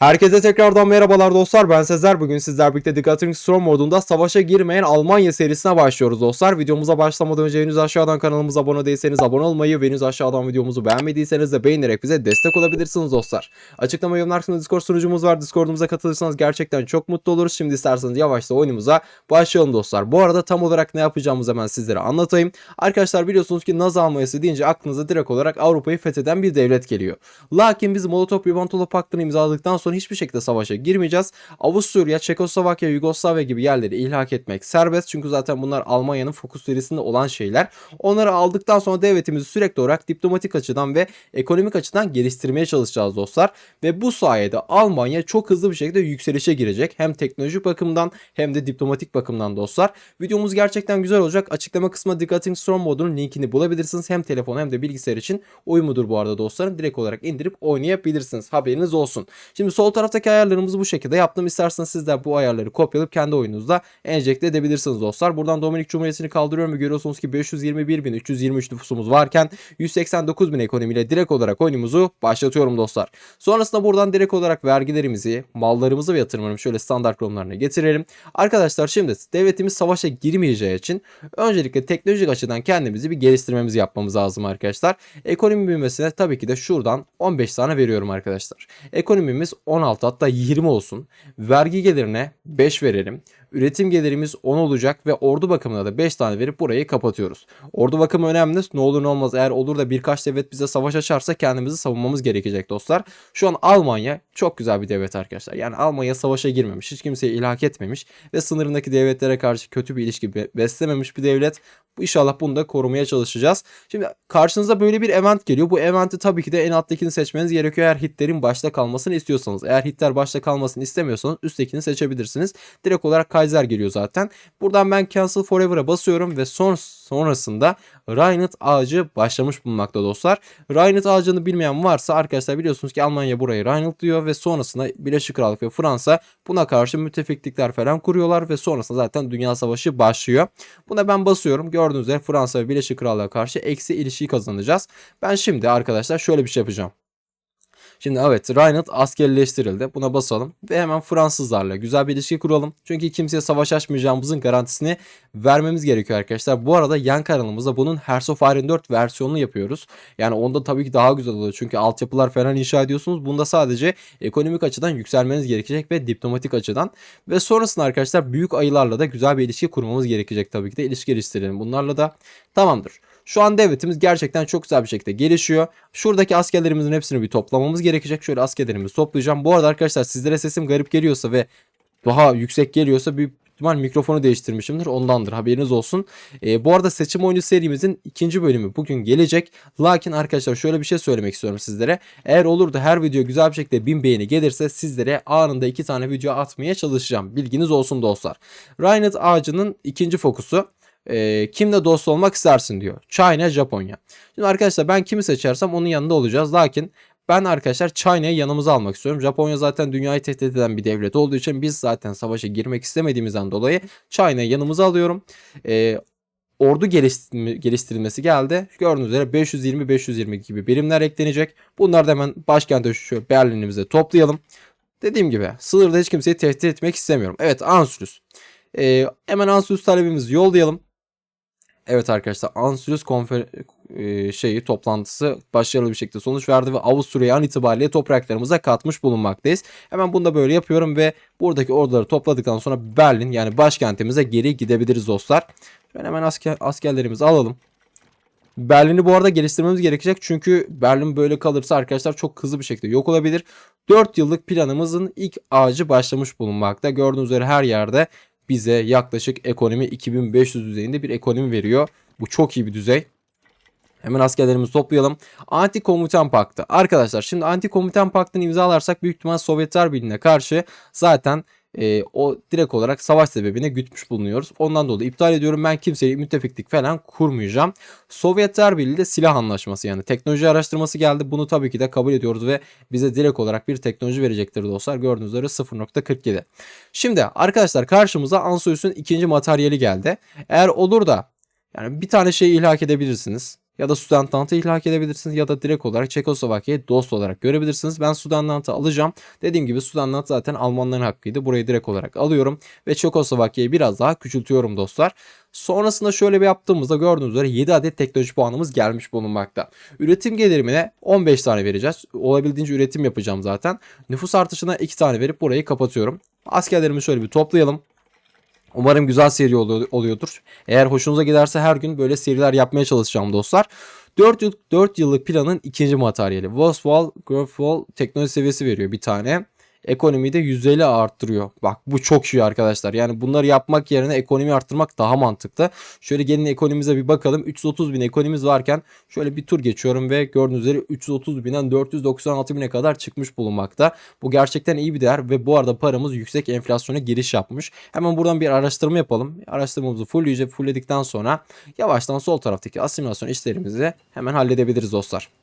Herkese tekrardan merhabalar dostlar. Ben Sezer. Bugün sizler birlikte The Gathering Storm modunda savaşa girmeyen Almanya serisine başlıyoruz dostlar. Videomuza başlamadan önce henüz aşağıdan kanalımıza abone değilseniz abone olmayı ve henüz aşağıdan videomuzu beğenmediyseniz de beğenerek bize destek olabilirsiniz dostlar. Açıklama yorumlar kısmında Discord sunucumuz var. Discord'umuza katılırsanız gerçekten çok mutlu oluruz. Şimdi isterseniz yavaşça oyunumuza başlayalım dostlar. Bu arada tam olarak ne yapacağımızı hemen sizlere anlatayım. Arkadaşlar biliyorsunuz ki Nazi Almanyası deyince aklınıza direkt olarak Avrupa'yı fetheden bir devlet geliyor. Lakin biz Molotov-Ribbentrop Paktı'nı imzaladıktan sonra hiçbir şekilde savaşa girmeyeceğiz. Avusturya, Çekoslovakya, Yugoslavya gibi yerleri ilhak etmek serbest. Çünkü zaten bunlar Almanya'nın fokus serisinde olan şeyler. Onları aldıktan sonra devletimizi sürekli olarak diplomatik açıdan ve ekonomik açıdan geliştirmeye çalışacağız dostlar. Ve bu sayede Almanya çok hızlı bir şekilde yükselişe girecek. Hem teknolojik bakımdan hem de diplomatik bakımdan dostlar. Videomuz gerçekten güzel olacak. Açıklama kısmına The Cutting Storm modunun linkini bulabilirsiniz. Hem telefon hem de bilgisayar için uyumudur bu arada dostlarım. Direkt olarak indirip oynayabilirsiniz. Haberiniz olsun. Şimdi sol taraftaki ayarlarımızı bu şekilde yaptım. İsterseniz siz de bu ayarları kopyalayıp kendi oyununuzda enjekte edebilirsiniz dostlar. Buradan Dominik Cumhuriyeti'ni kaldırıyorum ve görüyorsunuz ki 521.323 nüfusumuz varken 189.000 ekonomiyle direkt olarak oyunumuzu başlatıyorum dostlar. Sonrasında buradan direkt olarak vergilerimizi, mallarımızı ve yatırımlarımızı şöyle standart kurumlarına getirelim. Arkadaşlar şimdi devletimiz savaşa girmeyeceği için öncelikle teknolojik açıdan kendimizi bir geliştirmemizi yapmamız lazım arkadaşlar. Ekonomi büyümesine tabii ki de şuradan 15 tane veriyorum arkadaşlar. Ekonomimiz 16 hatta 20 olsun. Vergi gelirine 5 verelim. Üretim gelirimiz 10 olacak ve ordu bakımına da 5 tane verip burayı kapatıyoruz. Ordu bakımı önemli. Ne olur ne olmaz eğer olur da birkaç devlet bize savaş açarsa kendimizi savunmamız gerekecek dostlar. Şu an Almanya çok güzel bir devlet arkadaşlar. Yani Almanya savaşa girmemiş. Hiç kimseyi ilhak etmemiş. Ve sınırındaki devletlere karşı kötü bir ilişki be- beslememiş bir devlet. İnşallah bunu da korumaya çalışacağız. Şimdi karşınıza böyle bir event geliyor. Bu eventi tabii ki de en alttakini seçmeniz gerekiyor eğer Hitler'in başta kalmasını istiyorsanız. Eğer Hitler başta kalmasını istemiyorsanız üsttekini seçebilirsiniz. Direkt olarak Kaiser geliyor zaten. Buradan ben Cancel Forever'a basıyorum ve son sonrasında Rheinland ağacı başlamış bulunmakta dostlar. Rheinland ağacını bilmeyen varsa arkadaşlar biliyorsunuz ki Almanya burayı Rheinland diyor ve sonrasında Birleşik Krallık ve Fransa buna karşı müttefiklikler falan kuruyorlar ve sonrasında zaten Dünya Savaşı başlıyor. Buna ben basıyorum. Gördüğünüz üzere Fransa ve Birleşik Krallık'a karşı eksi ilişkiyi kazanacağız. Ben şimdi arkadaşlar şöyle bir şey yapacağım. Şimdi evet Rheinland askerleştirildi. Buna basalım ve hemen Fransızlarla güzel bir ilişki kuralım. Çünkü kimseye savaş açmayacağımızın garantisini vermemiz gerekiyor arkadaşlar. Bu arada yan kanalımızda bunun Hearts of Iron 4 versiyonunu yapıyoruz. Yani onda tabii ki daha güzel oluyor. Çünkü altyapılar falan inşa ediyorsunuz. Bunda sadece ekonomik açıdan yükselmeniz gerekecek ve diplomatik açıdan. Ve sonrasında arkadaşlar büyük ayılarla da güzel bir ilişki kurmamız gerekecek tabii ki de. ilişki geliştirelim. Bunlarla da tamamdır. Şu an devletimiz gerçekten çok güzel bir şekilde gelişiyor. Şuradaki askerlerimizin hepsini bir toplamamız gerekecek. Şöyle askerlerimizi toplayacağım. Bu arada arkadaşlar sizlere sesim garip geliyorsa ve daha yüksek geliyorsa büyük ihtimal mikrofonu değiştirmişimdir. Ondandır haberiniz olsun. Ee, bu arada seçim oyunu serimizin ikinci bölümü bugün gelecek. Lakin arkadaşlar şöyle bir şey söylemek istiyorum sizlere. Eğer olur da her video güzel bir şekilde 1000 beğeni gelirse sizlere anında iki tane video atmaya çalışacağım. Bilginiz olsun dostlar. Rheinland ağacının ikinci fokusu e, kimle dost olmak istersin diyor. China, Japonya. Şimdi arkadaşlar ben kimi seçersem onun yanında olacağız. Lakin ben arkadaşlar China'yı yanımıza almak istiyorum. Japonya zaten dünyayı tehdit eden bir devlet olduğu için biz zaten savaşa girmek istemediğimizden dolayı China'yı yanımıza alıyorum. E, ordu geliştirilmesi geldi. Gördüğünüz üzere 520-520 gibi birimler eklenecek. Bunları da hemen başkente şu Berlin'imize toplayalım. Dediğim gibi sınırda hiç kimseyi tehdit etmek istemiyorum. Evet Anschluss. E, hemen Anschluss talebimizi yollayalım. Evet arkadaşlar Anschluss konfer e, şeyi toplantısı başarılı bir şekilde sonuç verdi ve Avusturya'yı an itibariyle topraklarımıza katmış bulunmaktayız. Hemen bunu da böyle yapıyorum ve buradaki orduları topladıktan sonra Berlin yani başkentimize geri gidebiliriz dostlar. Ben hemen asker, askerlerimizi alalım. Berlin'i bu arada geliştirmemiz gerekecek çünkü Berlin böyle kalırsa arkadaşlar çok hızlı bir şekilde yok olabilir. 4 yıllık planımızın ilk ağacı başlamış bulunmakta. Gördüğünüz üzere her yerde bize yaklaşık ekonomi 2500 düzeyinde bir ekonomi veriyor. Bu çok iyi bir düzey. Hemen askerlerimizi toplayalım. Anti Komutan Paktı. Arkadaşlar şimdi Anti Komutan Paktı'nı imzalarsak büyük ihtimal Sovyetler Birliği'ne karşı zaten e, o direkt olarak savaş sebebine gütmüş bulunuyoruz. Ondan dolayı iptal ediyorum. Ben kimseyle müttefiklik falan kurmayacağım. Sovyetler Birliği de silah anlaşması yani teknoloji araştırması geldi. Bunu tabii ki de kabul ediyoruz ve bize direkt olarak bir teknoloji verecektir dostlar. Gördüğünüz üzere 0.47. Şimdi arkadaşlar karşımıza Ansoyus'un ikinci materyali geldi. Eğer olur da yani bir tane şeyi ilhak edebilirsiniz. Ya da Sudetenland'ı ihlak edebilirsiniz ya da direkt olarak Çekoslovakya'yı dost olarak görebilirsiniz. Ben Sudetenland'ı alacağım. Dediğim gibi Sudetenland zaten Almanların hakkıydı. Burayı direkt olarak alıyorum ve Çekoslovakya'yı biraz daha küçültüyorum dostlar. Sonrasında şöyle bir yaptığımızda gördüğünüz üzere 7 adet teknoloji puanımız gelmiş bulunmakta. Üretim gelirimine 15 tane vereceğiz. Olabildiğince üretim yapacağım zaten. Nüfus artışına 2 tane verip burayı kapatıyorum. Askerlerimi şöyle bir toplayalım. Umarım güzel seri oluyor- oluyordur. Eğer hoşunuza giderse her gün böyle seriler yapmaya çalışacağım dostlar. 4, yıl, 4 yıllık planın ikinci materyali. Wolfswall Growthwall teknoloji seviyesi veriyor bir tane. Ekonomiyi de 150 arttırıyor. Bak bu çok iyi arkadaşlar. Yani bunları yapmak yerine ekonomi arttırmak daha mantıklı. Şöyle gelin ekonomimize bir bakalım. 330 bin ekonomimiz varken şöyle bir tur geçiyorum ve gördüğünüz üzere 330 binden 496 bine kadar çıkmış bulunmakta. Bu gerçekten iyi bir değer ve bu arada paramız yüksek enflasyona giriş yapmış. Hemen buradan bir araştırma yapalım. Araştırmamızı fullleyeceğiz. Fullledikten sonra yavaştan sol taraftaki asimilasyon işlerimizi hemen halledebiliriz dostlar.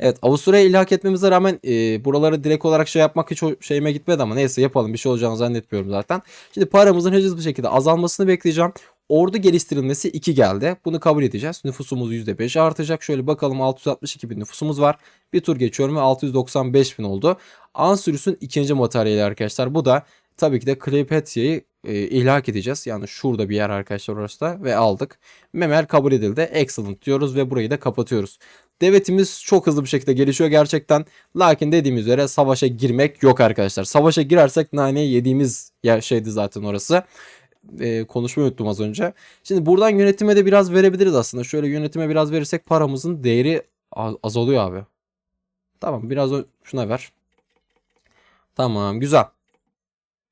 Evet Avusturya'yı ilhak etmemize rağmen e, buraları direkt olarak şey yapmak hiç şeyime gitmedi ama neyse yapalım bir şey olacağını zannetmiyorum zaten. Şimdi paramızın hızlı bir şekilde azalmasını bekleyeceğim. Ordu geliştirilmesi 2 geldi. Bunu kabul edeceğiz. Nüfusumuz %5 artacak. Şöyle bakalım 662 bin nüfusumuz var. Bir tur geçiyorum ve 695 bin oldu. Ansürüs'ün ikinci materyali arkadaşlar. Bu da tabii ki de Kleopatia'yı e, ihlak edeceğiz. Yani şurada bir yer arkadaşlar orası da ve aldık. Memel kabul edildi. Excellent diyoruz ve burayı da kapatıyoruz. Devletimiz çok hızlı bir şekilde gelişiyor gerçekten. Lakin dediğimiz üzere savaşa girmek yok arkadaşlar. Savaşa girersek naneyi yediğimiz yer şeydi zaten orası. Ee, konuşmayı unuttum az önce. Şimdi buradan yönetime de biraz verebiliriz aslında. Şöyle yönetime biraz verirsek paramızın değeri az- azalıyor abi. Tamam biraz şuna ver. Tamam güzel.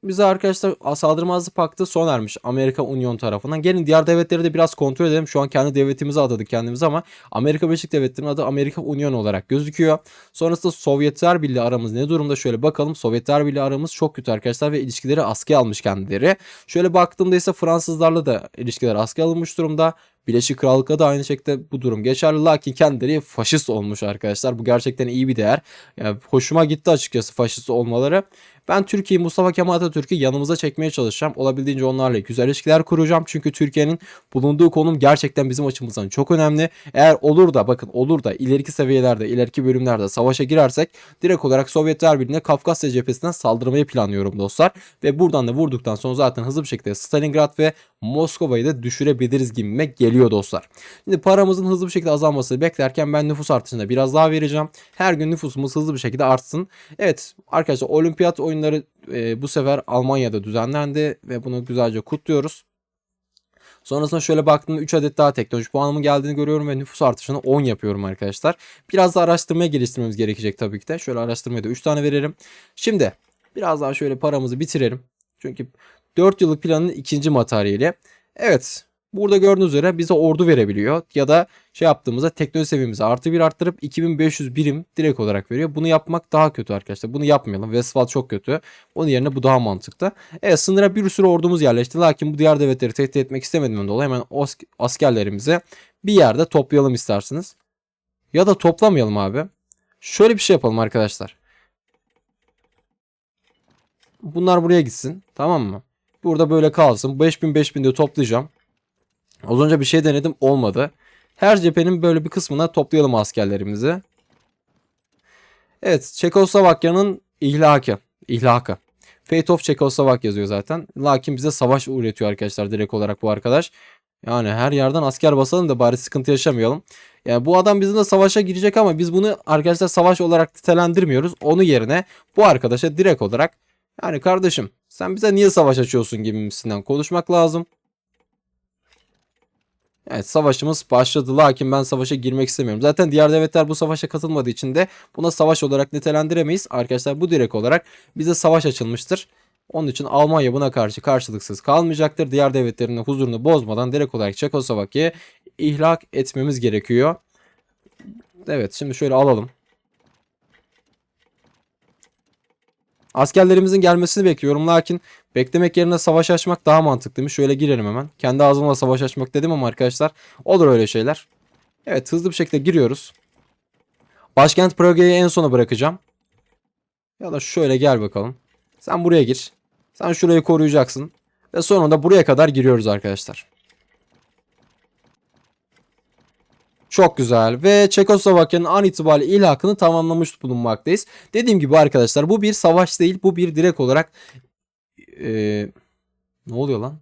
Bize arkadaşlar saldırmazlık paktı sona ermiş Amerika Union tarafından. Gelin diğer devletleri de biraz kontrol edelim. Şu an kendi devletimizi adadık kendimize ama Amerika Birleşik Devletleri'nin adı Amerika Union olarak gözüküyor. Sonrasında Sovyetler Birliği aramız ne durumda? Şöyle bakalım. Sovyetler Birliği aramız çok kötü arkadaşlar ve ilişkileri askıya almış kendileri. Şöyle baktığımda ise Fransızlarla da ilişkiler askıya alınmış durumda. Birleşik Krallık'a da aynı şekilde bu durum geçerli. Lakin kendileri faşist olmuş arkadaşlar. Bu gerçekten iyi bir değer. Yani hoşuma gitti açıkçası faşist olmaları. Ben Türkiye'yi Mustafa Kemal Atatürk'ü yanımıza çekmeye çalışacağım. Olabildiğince onlarla güzel ilişkiler kuracağım. Çünkü Türkiye'nin bulunduğu konum gerçekten bizim açımızdan çok önemli. Eğer olur da bakın olur da ileriki seviyelerde, ileriki bölümlerde savaşa girersek direkt olarak Sovyetler Birliği'ne Kafkasya cephesinden saldırmayı planlıyorum dostlar. Ve buradan da vurduktan sonra zaten hızlı bir şekilde Stalingrad ve Moskova'yı da düşürebiliriz gibime geliyor dostlar. Şimdi paramızın hızlı bir şekilde azalmasını beklerken ben nüfus artışına biraz daha vereceğim. Her gün nüfusumuz hızlı bir şekilde artsın. Evet arkadaşlar olimpiyat oyunları e, bu sefer Almanya'da düzenlendi ve bunu güzelce kutluyoruz. Sonrasında şöyle baktığımda 3 adet daha teknoloji puanımın geldiğini görüyorum ve nüfus artışını 10 yapıyorum arkadaşlar. Biraz da araştırmaya geliştirmemiz gerekecek tabii ki de. Şöyle araştırmaya da 3 tane verelim. Şimdi biraz daha şöyle paramızı bitirelim. Çünkü 4 yıllık planın ikinci materyali. Evet burada gördüğünüz üzere bize ordu verebiliyor. Ya da şey yaptığımızda teknoloji seviyemizi artı bir arttırıp 2500 birim direkt olarak veriyor. Bunu yapmak daha kötü arkadaşlar. Bunu yapmayalım. Westfall çok kötü. Onun yerine bu daha mantıklı. Evet sınıra bir sürü ordumuz yerleşti. Lakin bu diğer devletleri tehdit etmek istemediğimden dolayı hemen askerlerimizi bir yerde toplayalım isterseniz. Ya da toplamayalım abi. Şöyle bir şey yapalım arkadaşlar. Bunlar buraya gitsin. Tamam mı? Burada böyle kalsın. 5000 5000 de toplayacağım. Az önce bir şey denedim olmadı. Her cephenin böyle bir kısmına toplayalım askerlerimizi. Evet Çekoslovakya'nın ihlakı. İhlakı. Fate of Czechoslovak yazıyor zaten. Lakin bize savaş üretiyor arkadaşlar direkt olarak bu arkadaş. Yani her yerden asker basalım da bari sıkıntı yaşamayalım. Yani bu adam bizimle savaşa girecek ama biz bunu arkadaşlar savaş olarak nitelendirmiyoruz. Onun yerine bu arkadaşa direkt olarak yani kardeşim sen bize niye savaş açıyorsun gibisinden konuşmak lazım. Evet savaşımız başladı lakin ben savaşa girmek istemiyorum. Zaten diğer devletler bu savaşa katılmadığı için de buna savaş olarak nitelendiremeyiz. Arkadaşlar bu direkt olarak bize savaş açılmıştır. Onun için Almanya buna karşı karşılıksız kalmayacaktır. Diğer devletlerin de huzurunu bozmadan direkt olarak Çekoslovakya'yı ihlak etmemiz gerekiyor. Evet şimdi şöyle alalım. Askerlerimizin gelmesini bekliyorum lakin beklemek yerine savaş açmak daha mantıklıymış. Şöyle girelim hemen. Kendi ağzımla savaş açmak dedim ama arkadaşlar olur öyle şeyler. Evet hızlı bir şekilde giriyoruz. Başkent Prague'yi en sona bırakacağım. Ya da şöyle gel bakalım. Sen buraya gir. Sen şurayı koruyacaksın. Ve sonra da buraya kadar giriyoruz arkadaşlar. Çok güzel ve Çekoslovakya'nın an itibariyle ilhakını tamamlamış bulunmaktayız. Dediğim gibi arkadaşlar bu bir savaş değil bu bir direkt olarak Ee, ne oluyor lan?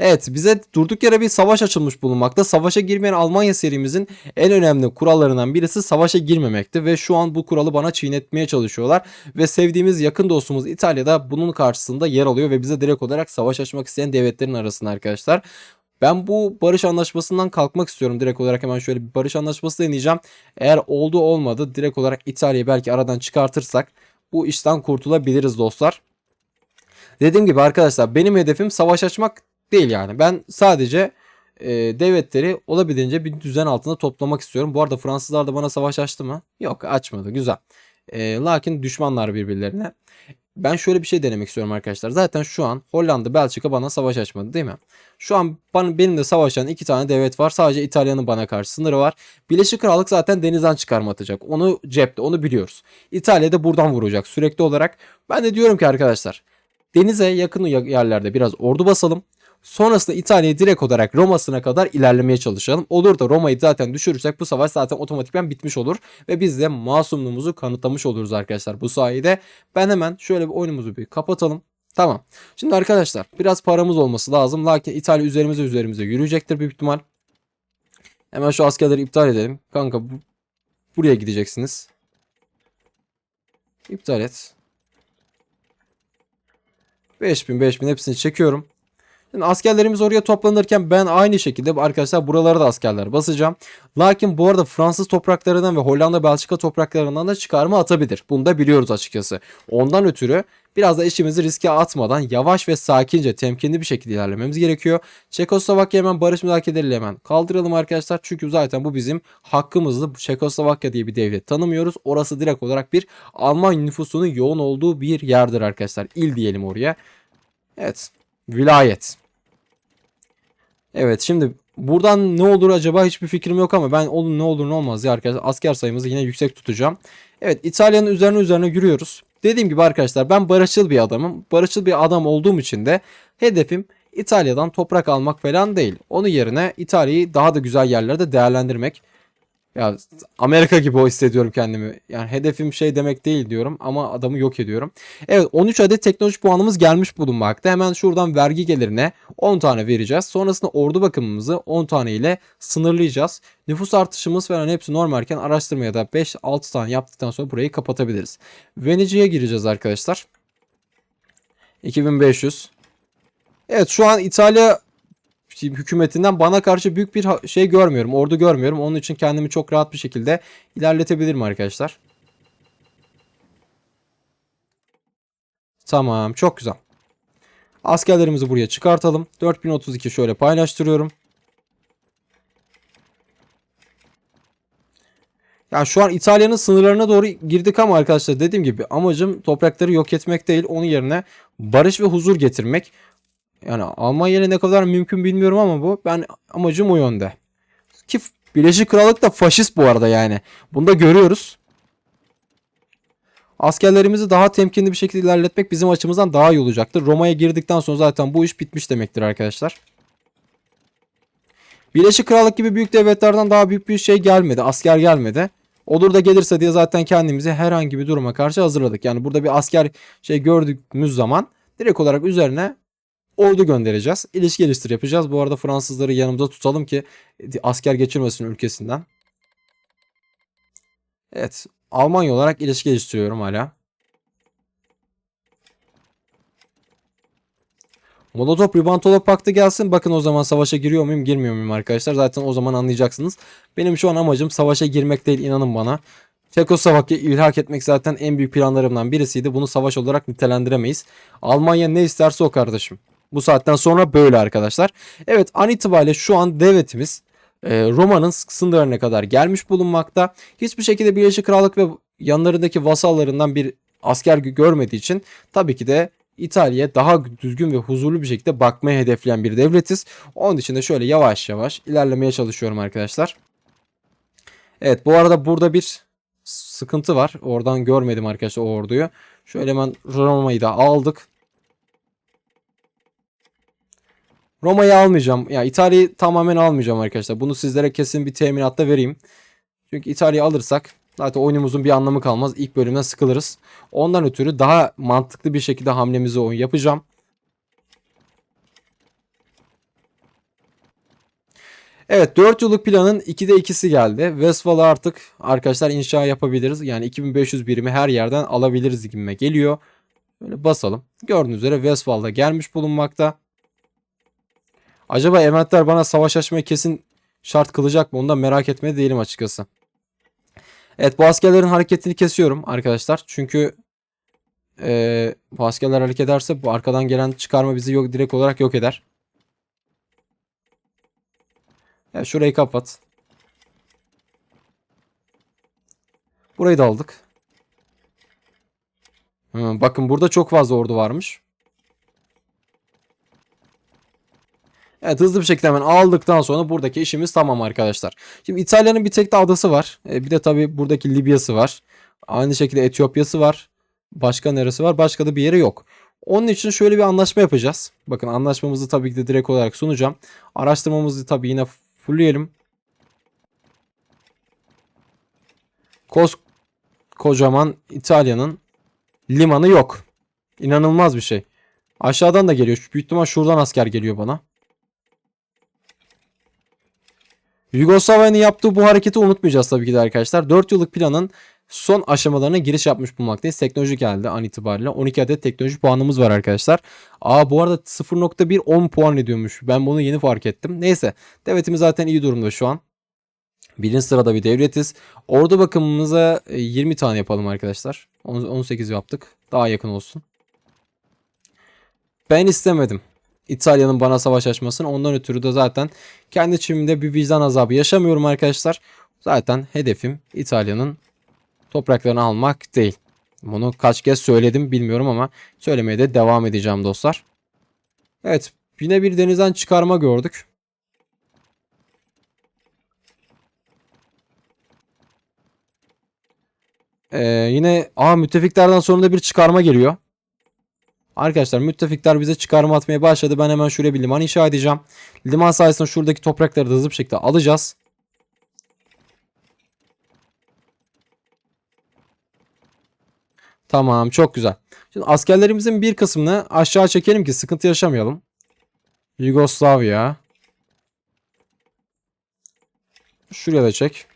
Evet bize durduk yere bir savaş açılmış bulunmakta. Savaşa girmeyen Almanya serimizin en önemli kurallarından birisi savaşa girmemekti ve şu an bu kuralı bana çiğnetmeye çalışıyorlar ve sevdiğimiz yakın dostumuz İtalya'da bunun karşısında yer alıyor ve bize direkt olarak savaş açmak isteyen devletlerin arasında arkadaşlar. Ben bu barış anlaşmasından kalkmak istiyorum. Direkt olarak hemen şöyle bir barış anlaşması deneyeceğim. Eğer oldu olmadı direkt olarak İtalya'yı belki aradan çıkartırsak bu işten kurtulabiliriz dostlar. Dediğim gibi arkadaşlar benim hedefim savaş açmak değil yani. Ben sadece e, devletleri olabildiğince bir düzen altında toplamak istiyorum. Bu arada Fransızlar da bana savaş açtı mı? Yok açmadı. Güzel. E, lakin düşmanlar birbirlerine. Ben şöyle bir şey denemek istiyorum arkadaşlar. Zaten şu an Hollanda, Belçika bana savaş açmadı değil mi? Şu an bana, benim de savaşan iki tane devlet var. Sadece İtalya'nın bana karşı sınırı var. Birleşik Krallık zaten denizden çıkarma atacak. Onu cepte, onu biliyoruz. İtalya da buradan vuracak sürekli olarak. Ben de diyorum ki arkadaşlar denize yakın yerlerde biraz ordu basalım. Sonrasında İtalya'yı direkt olarak Roma'sına kadar ilerlemeye çalışalım. Olur da Roma'yı zaten düşürürsek bu savaş zaten otomatikman bitmiş olur. Ve biz de masumluğumuzu kanıtlamış oluruz arkadaşlar bu sayede. Ben hemen şöyle bir oyunumuzu bir kapatalım. Tamam. Şimdi arkadaşlar biraz paramız olması lazım. Lakin İtalya üzerimize üzerimize yürüyecektir büyük ihtimal. Hemen şu askerleri iptal edelim. Kanka bu, buraya gideceksiniz. İptal et. 5000 5000 hepsini çekiyorum. Şimdi askerlerimiz oraya toplanırken ben aynı şekilde arkadaşlar buralara da askerler basacağım. Lakin bu arada Fransız topraklarından ve Hollanda Belçika topraklarından da çıkarma atabilir. Bunu da biliyoruz açıkçası. Ondan ötürü biraz da işimizi riske atmadan yavaş ve sakince temkinli bir şekilde ilerlememiz gerekiyor. Çekoslovakya hemen barış müzakereleriyle hemen kaldıralım arkadaşlar. Çünkü zaten bu bizim hakkımızdı. Çekoslovakya diye bir devlet tanımıyoruz. Orası direkt olarak bir Alman nüfusunun yoğun olduğu bir yerdir arkadaşlar. İl diyelim oraya. Evet. Vilayet. Evet şimdi buradan ne olur acaba hiçbir fikrim yok ama ben olur ne olur ne olmaz ya arkadaşlar asker sayımızı yine yüksek tutacağım. Evet İtalya'nın üzerine üzerine yürüyoruz. Dediğim gibi arkadaşlar ben barışçıl bir adamım. Barışçıl bir adam olduğum için de hedefim İtalya'dan toprak almak falan değil. Onun yerine İtalya'yı daha da güzel yerlerde değerlendirmek. Ya Amerika gibi o hissediyorum kendimi. Yani hedefim şey demek değil diyorum ama adamı yok ediyorum. Evet 13 adet teknoloji puanımız gelmiş bulunmakta. Hemen şuradan vergi gelirine 10 tane vereceğiz. Sonrasında ordu bakımımızı 10 tane ile sınırlayacağız. Nüfus artışımız falan hepsi normalken araştırmaya da 5-6 tane yaptıktan sonra burayı kapatabiliriz. Venecia'ya gireceğiz arkadaşlar. 2500. Evet şu an İtalya hükümetinden bana karşı büyük bir şey görmüyorum. Ordu görmüyorum. Onun için kendimi çok rahat bir şekilde ilerletebilirim arkadaşlar. Tamam. Çok güzel. Askerlerimizi buraya çıkartalım. 4032 şöyle paylaştırıyorum. Ya şu an İtalya'nın sınırlarına doğru girdik ama arkadaşlar dediğim gibi amacım toprakları yok etmek değil. Onun yerine barış ve huzur getirmek. Yani Almanya ile ne kadar mümkün bilmiyorum ama bu ben amacım o yönde. Ki Birleşik Krallık da faşist bu arada yani. Bunu da görüyoruz. Askerlerimizi daha temkinli bir şekilde ilerletmek bizim açımızdan daha iyi olacaktır. Roma'ya girdikten sonra zaten bu iş bitmiş demektir arkadaşlar. Birleşik Krallık gibi büyük devletlerden daha büyük bir şey gelmedi. Asker gelmedi. Olur da gelirse diye zaten kendimizi herhangi bir duruma karşı hazırladık. Yani burada bir asker şey gördüğümüz zaman direkt olarak üzerine ordu göndereceğiz. İlişki geliştir yapacağız. Bu arada Fransızları yanımıza tutalım ki asker geçirmesin ülkesinden. Evet. Almanya olarak ilişki geliştiriyorum hala. Molotov-Ribbentrop paktı gelsin. Bakın o zaman savaşa giriyor muyum girmiyor muyum arkadaşlar. Zaten o zaman anlayacaksınız. Benim şu an amacım savaşa girmek değil inanın bana. Çekoslovakya ilhak etmek zaten en büyük planlarımdan birisiydi. Bunu savaş olarak nitelendiremeyiz. Almanya ne isterse o kardeşim. Bu saatten sonra böyle arkadaşlar. Evet an itibariyle şu an devletimiz e, Roma'nın sınırlarına kadar gelmiş bulunmakta. Hiçbir şekilde Birleşik Krallık ve yanlarındaki vasallarından bir asker görmediği için tabii ki de İtalya daha düzgün ve huzurlu bir şekilde bakmaya hedefleyen bir devletiz. Onun için de şöyle yavaş yavaş ilerlemeye çalışıyorum arkadaşlar. Evet bu arada burada bir sıkıntı var. Oradan görmedim arkadaşlar o orduyu. Şöyle hemen Roma'yı da aldık. Roma'yı almayacağım. Ya İtalya'yı tamamen almayacağım arkadaşlar. Bunu sizlere kesin bir teminatta vereyim. Çünkü İtalya'yı alırsak zaten oyunumuzun bir anlamı kalmaz. İlk bölümden sıkılırız. Ondan ötürü daha mantıklı bir şekilde hamlemizi oyun yapacağım. Evet 4 yıllık planın 2'de 2'si geldi. Westfall'ı artık arkadaşlar inşa yapabiliriz. Yani 2500 birimi her yerden alabiliriz gibime geliyor. Böyle basalım. Gördüğünüz üzere Westfall'da gelmiş bulunmakta. Acaba eventler bana savaş açmayı kesin şart kılacak mı? Onu da merak etmeye değilim açıkçası. Evet bu askerlerin hareketini kesiyorum arkadaşlar. Çünkü eee bu askerler hareket ederse bu arkadan gelen çıkarma bizi yok direkt olarak yok eder. Ya şurayı kapat. Burayı da aldık. Hı, bakın burada çok fazla ordu varmış. Evet hızlı bir şekilde hemen aldıktan sonra buradaki işimiz tamam arkadaşlar. Şimdi İtalya'nın bir tek de adası var. E, bir de tabii buradaki Libya'sı var. Aynı şekilde Etiyopya'sı var. Başka neresi var? Başka da bir yeri yok. Onun için şöyle bir anlaşma yapacağız. Bakın anlaşmamızı tabii ki de direkt olarak sunacağım. Araştırmamızı tabii yine fullleyelim. Kos kocaman İtalya'nın limanı yok. İnanılmaz bir şey. Aşağıdan da geliyor. Büyük ihtimal şuradan asker geliyor bana. Yugoslavya'nın yaptığı bu hareketi unutmayacağız tabii ki de arkadaşlar. 4 yıllık planın son aşamalarına giriş yapmış bulunmaktayız. Teknoloji geldi an itibariyle. 12 adet teknoloji puanımız var arkadaşlar. Aa bu arada 0.1 10 puan ediyormuş. Ben bunu yeni fark ettim. Neyse. Devletimiz zaten iyi durumda şu an. Birinci sırada bir devletiz. Ordu bakımımıza e, 20 tane yapalım arkadaşlar. On- 18 yaptık. Daha yakın olsun. Ben istemedim. İtalya'nın bana savaş açmasını. Ondan ötürü de zaten kendi içimde bir vicdan azabı yaşamıyorum arkadaşlar. Zaten hedefim İtalya'nın topraklarını almak değil. Bunu kaç kez söyledim bilmiyorum ama söylemeye de devam edeceğim dostlar. Evet yine bir denizden çıkarma gördük. Ee, yine aa müttefiklerden sonra da bir çıkarma geliyor. Arkadaşlar müttefikler bize çıkarma atmaya başladı. Ben hemen şuraya bir liman inşa edeceğim. Liman sayesinde şuradaki toprakları da hızlı bir şekilde alacağız. Tamam çok güzel. Şimdi askerlerimizin bir kısmını aşağı çekelim ki sıkıntı yaşamayalım. Yugoslavya. Şuraya da çek.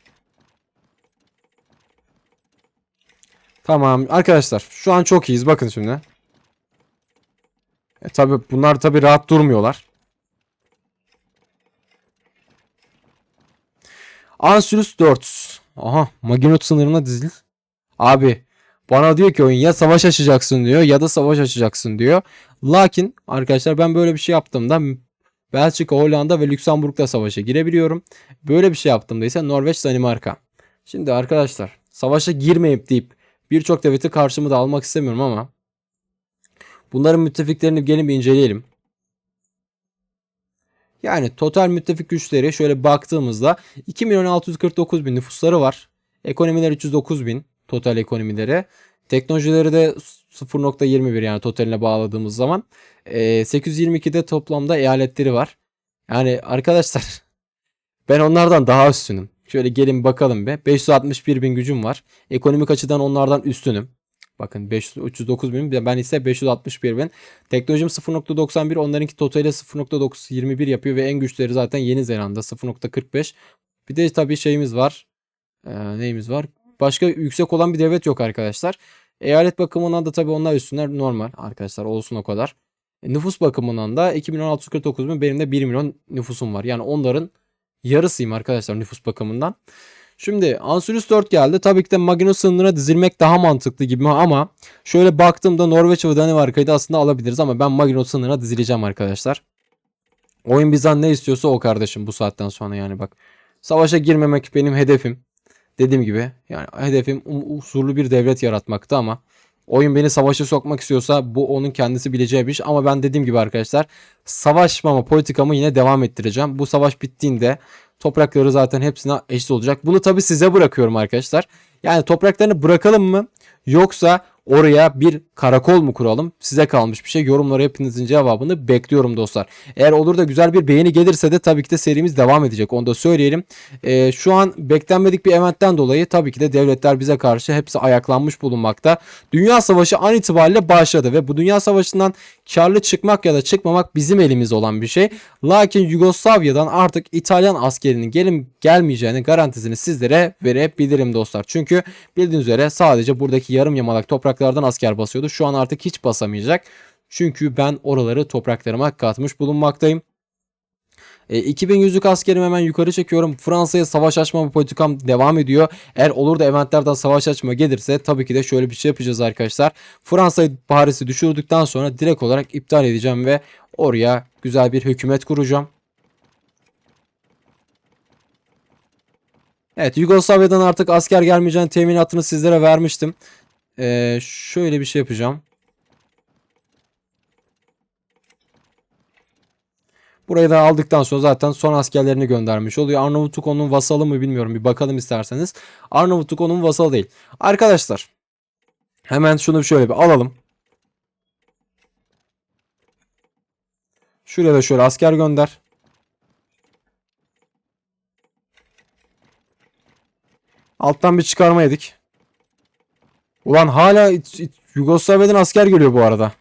Tamam arkadaşlar şu an çok iyiyiz bakın şimdi. E tabi bunlar tabi rahat durmuyorlar. Ansulus 4. Aha Maginot sınırına dizil. Abi bana diyor ki oyun ya savaş açacaksın diyor ya da savaş açacaksın diyor. Lakin arkadaşlar ben böyle bir şey yaptığımda Belçika, Hollanda ve Lüksemburg'da savaşa girebiliyorum. Böyle bir şey yaptığımda ise Norveç, Danimarka. Şimdi arkadaşlar savaşa girmeyip deyip birçok devleti karşıma da almak istemiyorum ama bunların müttefiklerini gelin bir inceleyelim. Yani total müttefik güçleri şöyle baktığımızda 2 milyon 649 bin nüfusları var. Ekonomiler 309 bin total ekonomileri. Teknolojileri de 0.21 yani totaline bağladığımız zaman. Ee, 822'de toplamda eyaletleri var. Yani arkadaşlar ben onlardan daha üstünüm. Şöyle gelin bakalım be. 561 bin gücüm var. Ekonomik açıdan onlardan üstünüm. Bakın 500, 309 bin ben ise 561 bin. Teknolojim 0.91 onlarınki totali 0.21 yapıyor ve en güçleri zaten Yeni Zelanda 0.45. Bir de tabii şeyimiz var. Ee, neyimiz var? Başka yüksek olan bir devlet yok arkadaşlar. Eyalet bakımından da tabii onlar üstünler normal arkadaşlar olsun o kadar. E, nüfus bakımından da 2 milyon 649 bin benim de 1 milyon nüfusum var. Yani onların yarısıyım arkadaşlar nüfus bakımından. Şimdi Ansulus 4 geldi. Tabii ki de Magnus sınırına dizilmek daha mantıklı gibi ama şöyle baktığımda Norveç ve Danimarka'yı da aslında alabiliriz ama ben Magnus sınırına dizileceğim arkadaşlar. Oyun bizden ne istiyorsa o kardeşim bu saatten sonra yani bak. Savaşa girmemek benim hedefim. Dediğim gibi yani hedefim usulü bir devlet yaratmaktı ama oyun beni savaşa sokmak istiyorsa bu onun kendisi bileceği bir iş. Ama ben dediğim gibi arkadaşlar savaşmama politikamı yine devam ettireceğim. Bu savaş bittiğinde toprakları zaten hepsine eşit olacak. Bunu tabi size bırakıyorum arkadaşlar. Yani topraklarını bırakalım mı? Yoksa oraya bir karakol mu kuralım? Size kalmış bir şey. Yorumlara hepinizin cevabını bekliyorum dostlar. Eğer olur da güzel bir beğeni gelirse de tabii ki de serimiz devam edecek. Onu da söyleyelim. Ee, şu an beklenmedik bir eventten dolayı tabii ki de devletler bize karşı hepsi ayaklanmış bulunmakta. Dünya Savaşı an itibariyle başladı ve bu Dünya Savaşı'ndan karlı çıkmak ya da çıkmamak bizim elimizde olan bir şey. Lakin Yugoslavya'dan artık İtalyan askerinin gelim gelmeyeceğini garantisini sizlere verebilirim dostlar. Çünkü bildiğiniz üzere sadece buradaki yarım yamalak topraklardan asker basıyordu. Şu an artık hiç basamayacak. Çünkü ben oraları topraklarıma katmış bulunmaktayım. E, 2100'lük askerimi hemen yukarı çekiyorum. Fransa'ya savaş açma politikam devam ediyor. Eğer olur da eventlerden savaş açma gelirse tabii ki de şöyle bir şey yapacağız arkadaşlar. Fransa'yı Paris'i düşürdükten sonra direkt olarak iptal edeceğim ve oraya güzel bir hükümet kuracağım. Evet Yugoslavya'dan artık asker gelmeyeceğini teminatını sizlere vermiştim. Ee, şöyle bir şey yapacağım. Burayı da aldıktan sonra zaten son askerlerini göndermiş oluyor. Arnavutluk onun vasalı mı bilmiyorum. Bir bakalım isterseniz. Arnavutluk onun vasalı değil. Arkadaşlar. Hemen şunu şöyle bir alalım. Şuraya da şöyle asker gönder. Alttan bir çıkarma yedik. Ulan hala Yugoslavya'dan asker geliyor bu arada.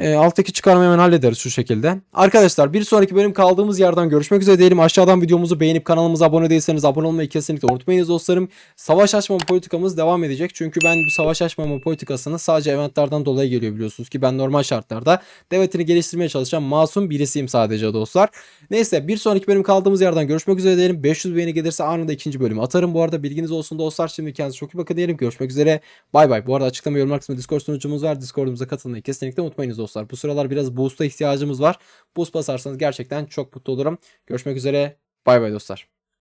E, alttaki çıkarmayı hemen hallederiz şu şekilde. Arkadaşlar bir sonraki bölüm kaldığımız yerden görüşmek üzere diyelim. Aşağıdan videomuzu beğenip kanalımıza abone değilseniz abone olmayı kesinlikle unutmayınız dostlarım. Savaş açmama politikamız devam edecek. Çünkü ben bu savaş açmama politikasını sadece eventlerden dolayı geliyor biliyorsunuz ki ben normal şartlarda devletini geliştirmeye çalışan masum birisiyim sadece dostlar. Neyse bir sonraki bölüm kaldığımız yerden görüşmek üzere diyelim. 500 beğeni gelirse anında ikinci bölümü atarım. Bu arada bilginiz olsun dostlar. Şimdi kendinize çok iyi bakın diyelim. Görüşmek üzere. Bay bay. Bu arada açıklama yorumlar kısmında Discord sunucumuz var. Discord'umuza katılmayı kesinlikle unutmayınız dostlar. Bu sıralar biraz boost'a ihtiyacımız var. Boost basarsanız gerçekten çok mutlu olurum. Görüşmek üzere. Bay bay dostlar.